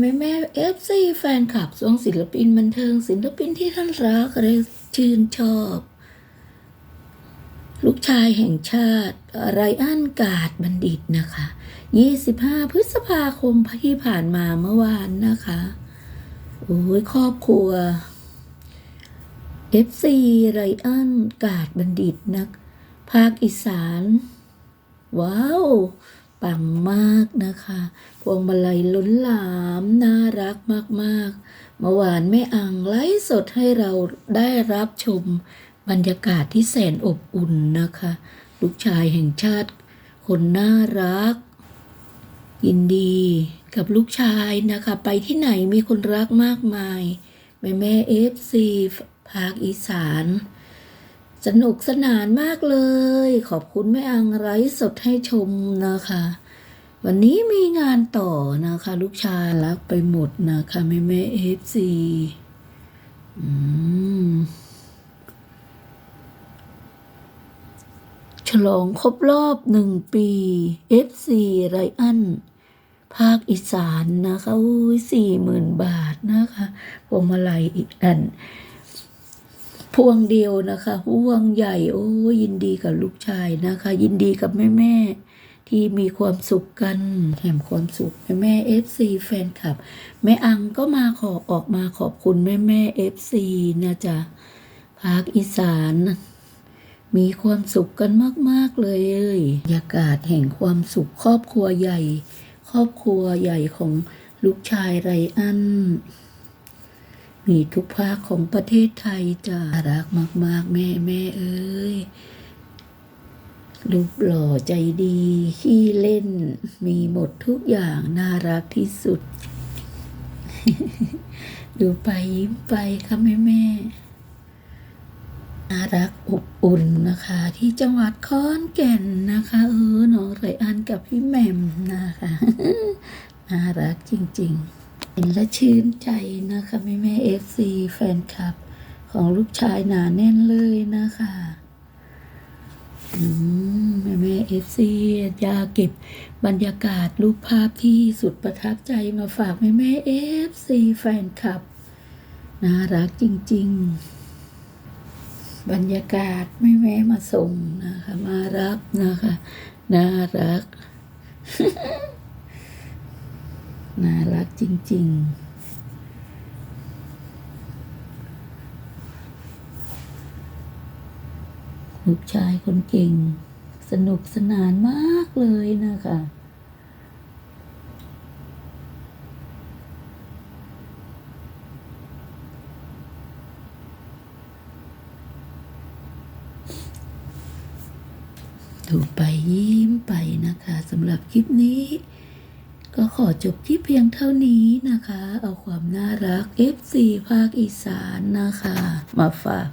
แม่แม่เอฟซีแฟนคลับวงศิลปินบันเทิงศิลปินที่ท่านรักและชื่นชอบ ลูกชายแห่งชาติไรอันกาดบัณฑิตนะคะ 25 พฤษภาคมที่ผ่านมาเมื่อวานนะคะโอ้ยครอบครัว FC ไรอันกาดบัณฑิตนัก ภาคอีสาน ว้าว ปังมากนะคะพวงมาลัยล้นหลามน่ารักมากๆเมื่อวานแม่อังไลฟ์สดให้เราได้รับชมบรรยากาศที่แสนอบอุ่นนะคะ ลูกชายแห่งชาติ คนน่ารัก ยินดีกับลูกชายนะคะ ไปที่ไหนมีคนรักมากมาย แม่แม่เอฟซีภาคอีสาน สนุกสนานมากเลย ขอบคุณแม่อังไร้สดให้ชมนะคะ วันนี้มีงานต่อนะคะ ลูกชายรักไปหมดนะคะ แม่แม่เอฟซีอืมฉลองครบรอบหนึ่งปี FC ไรอันภาคอีสานนะคะ อุ้ยสี่หมื่นบาทนะคะพวงมาลัยอีกอัน พวงเดียวนะคะพวงใหญ่โอ้ยินดีกับลูกชายนะคะ ยินดีกับแม่แม่ที่มีความสุขกันแถมความสุขแม่แม่เอฟซีแฟนคลับ แม่อังก็มาขอออกมาขอบคุณแม่แม่เอฟซีนะจ๊ะภาคอีสาน มีความสุขกันมาก ๆ เลยเอ้ยบรรยากาศแห่งความสุขครอบครัวใหญ่ ครอบครัวใหญ่ของลูกชายไรอัน มีทุกภาคของประเทศไทยจ้ารักมาก ๆ แม่แม่เอ้ยรูปหล่อใจดีขี้เล่น มีหมดทุกอย่างน่ารักที่สุด ดูไปยิ้มไปค่ะแม่แม่น่ารักอบอุ่นนะคะ ที่จังหวัดขอนแก่นนะคะ เออน้องไรอันกับพี่แหม่มนะคะ น่ารักจริง ๆ เห็นและชื่นใจนะคะแม่แม่เอฟซีแฟนคลับ ของลูกชายหนาแน่นเลยนะคะอืมแม่แม่เอฟซีอยากเก็บบรรยากาศรูปภาพที่สุดประทับใจมาฝากแม่แม่เอฟซีแฟนคลับ น่ารักจริง ๆ บรรยากาศไม่แม้มาส่งนะคะ มารับนะคะ น่ารัก น่ารักจริง ๆลูกชายคนเก่ง สนุกสนานมากเลยนะคะ ดูไปยิ้มไปนะคะสำหรับคลิปนี้ ก็ขอจบที่เพียงเท่านี้นะคะ เอาความน่ารัก FC ภาคอีสานนะคะ มาฝาก